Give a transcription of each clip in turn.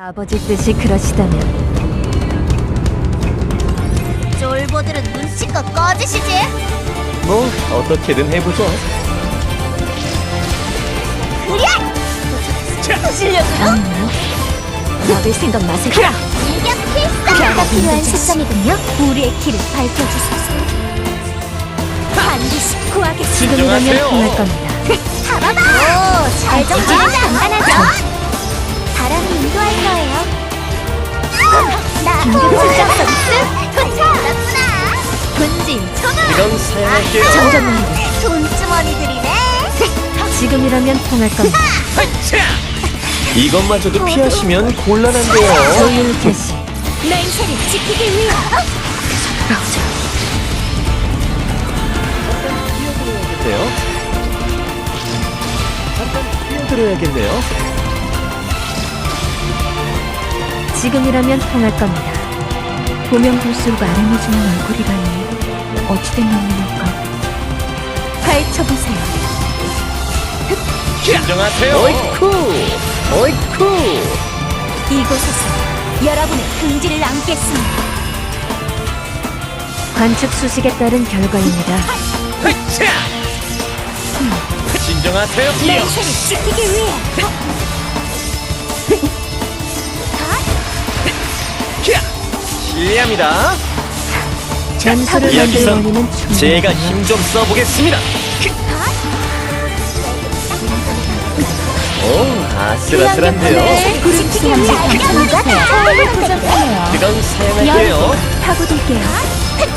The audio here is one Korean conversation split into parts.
아버지 뜻이 그러시다면 쫄보들은 눈치껏 꺼지시지. 뭐 어떻게든 해보죠. 그래! 실력으로 막을 생각 마세요. 일격 필사가 필요한 시점이군요. 우리의 길을 밝혀주소서. 반드시 구하겠습니다. 지금이라면. 통할 겁니다. 잡아봐! 오, 잘 정리는 간단하죠? 바람이 인도할 거예요. 나 긴급출장 서비스 도착! 분진 이건 사양할게요. 장전입니다. 돈주머니들이네. 지금이라면 통할 겁니다. 하차! 이것마저도 피하시면 곤란한데요. 조율 개시. 맹세를 지키기 위해 돼요. 잠깐 뛰어들어야겠네요. 지금이라면 통할 겁니다. 보면 볼수록 아련해지는 얼굴이라니 어찌된 놈입니까? 파헤쳐보세요. 진정하세요. 어이쿠! 어이쿠! 이곳에서 여러분의 긍지를 안겠습니다. 관측 수식에 따른 결과입니다. 진정하세요. 맹세를 지키기 위해 실례합니다. 전술을 만들 충분합니다. 제가 힘 좀 써보겠습니다. 오, 아슬아슬한데요. 누가 처음을. 그건 사양할게요. 파고들게요.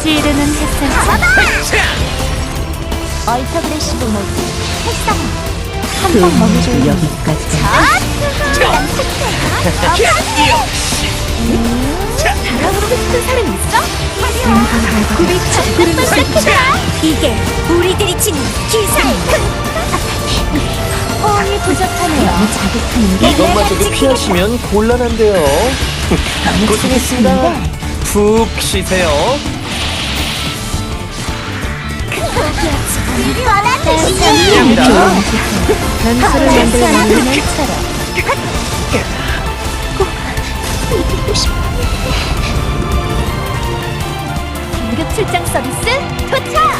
찌르는 햇살. 얼터그레시브 모드 활성 그 몸을 여기까지. 달아오르고 싶은 사람 있어? 구리 구름 시작해라 이게 우리들이 지닌 기사의 호응이 부족하네요 이것마저도 피하시면 곤란한데요. 고생했습니다. 푹 쉬세요. 뻔한 실례합니다. 전술을 만들 원인은 긴급 출장 서비스 도착!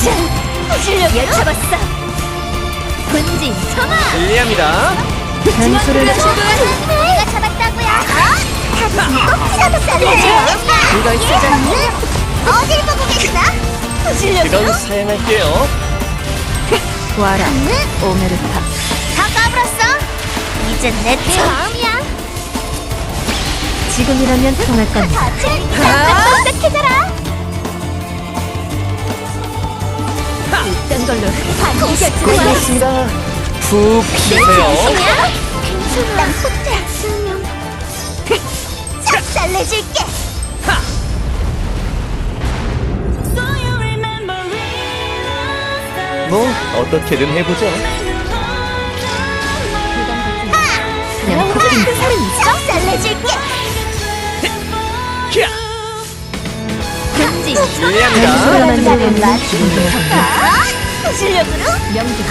진짜 실력을 잡았어. 분진 첨화 실례합니다. 전술을 내가 잡았다고요. 사진 꼭 잡았다고요 이걸 쓰자니? 어딜 보고 계시나? 실력으로 그건 사양할게요. 와라 오메르타 다 까불었어? 이젠 내 다음이야. 지금이라면 통할 겁니다. 다 똑똑해져라. 딴 걸로 반드시 고생했습니다. 푹 쉬세요. 난 후퇴 작살내줄게 뭐 어떻게든 해보죠. 그냥 그 사람 있어? 작살내줄게. 금지. 실례합니다. 전술을 만들 원인은 충분합니다. 아, 실력으로? 명중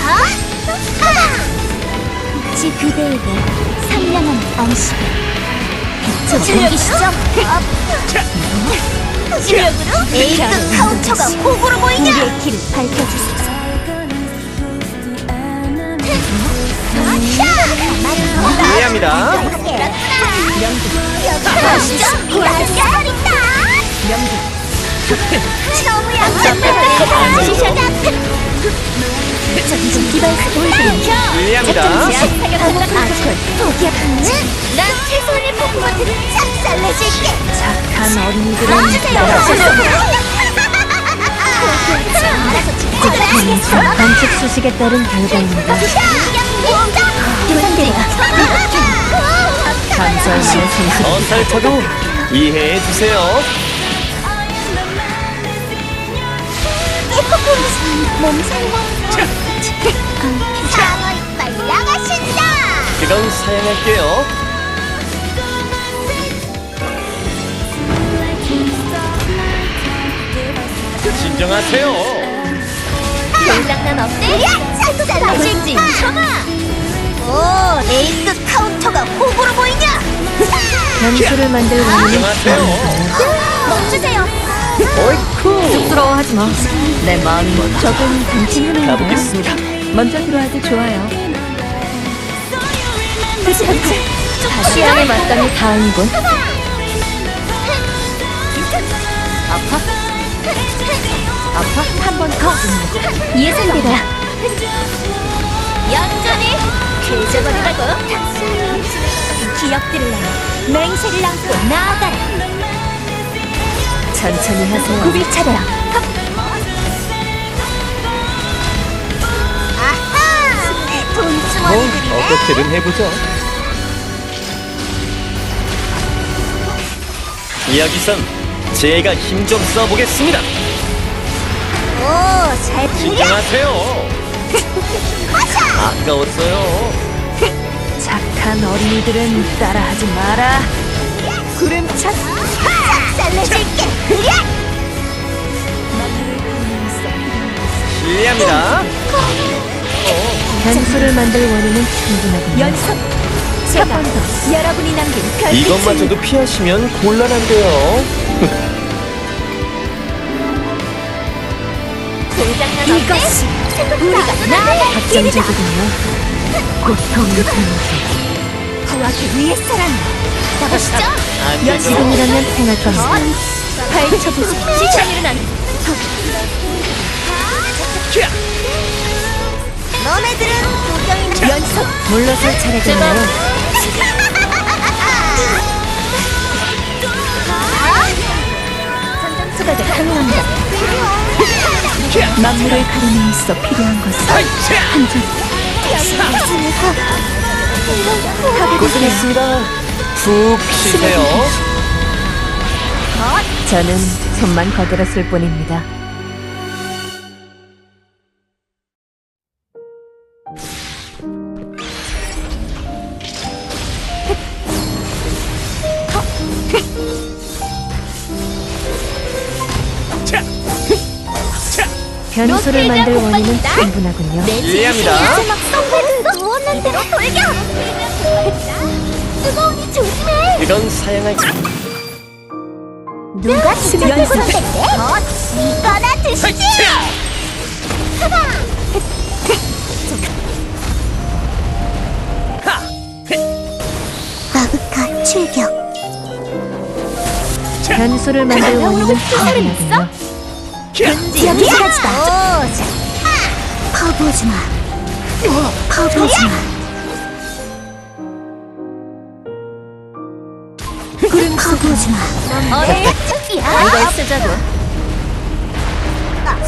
지 그대에게 상냥한 안식을 실력이시죠? 실력으로? A급 카운터가 호구로 모이냐? 우리의 길을 밝혀주소서 올드링 실례합니다. 난 최소한의 포크먼트를 작살내줄게 착한 어린이들은 수식에 따른 결과입니다. 생수 어설퍼도 이해해 주세요. 상어 이빨 나가신다 그건 사양할게요. 진정하세요. 장난 어때? 야! 작살내줄게 오, 에이스 카운터가 호구로 보이냐? 변수를 만들 원인은 안녕하세요. 멈추세요. 어이쿠. 쑥스러워하지 마. 내 마음이 적은 당신 하나인데요. 가보겠습니다. 먼저 들어와도 좋아요. 다시 취향에 맞다니 다행이군. 아파? 아파? 한 번 더. 예상대로야. 얌전히 계좌버리라고. 기억들을 내 맹세를 안고 나아가라. 천천히 하세요. 구비 차례야. 아하! 뭐 돈주머니들이네. 어떻게든 해보죠. 이야기선 제가 힘 좀 써보겠습니다. 오, 잘 들려? 진정하세요. 아까웠어요. 착한 어린이들은 따라하지 마라. 구름차 살려줄게. 실례합니다. 변수를 만들 원인은 충분하군요. 연습. 제가 여러분이 남긴 별빛 이것마저도 피하시면 곤란한데요. 이것이 우리가 나아갈 길이다. 통해서 구하기 위해서란 가보시죠. 안 되죠. 지금이라면 행할 겁니다. 파헤쳐보세요. 시간이는 안. 캬! 너네들은. 물러설 차례군요. 수박을 강요합니다. 만물을 가리는 있어 필요한 것은 아이, 차! 고생했습니다. 푹 쉬세요. 저는 손만 거들었을 뿐입니다. 변수를 만들 원인은. 충분하군요. 이해합니다. 막 썩었어. 누웠는 대로 돌려. 뜨거우니 조심해. 그건 사양할 누가 직접 들고 선택해? 어, 이거나 드시지. 차! 하! 마그카 출격. 변수를 만들 원인은 충분하군요. 캬! 여기 사라지다. 퍼부어지 마. 퍼부어지 마. 구름 퍼부어지 마. 야 이걸 쓰자고.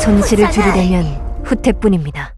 손실을 줄이려면 후퇴뿐입니다.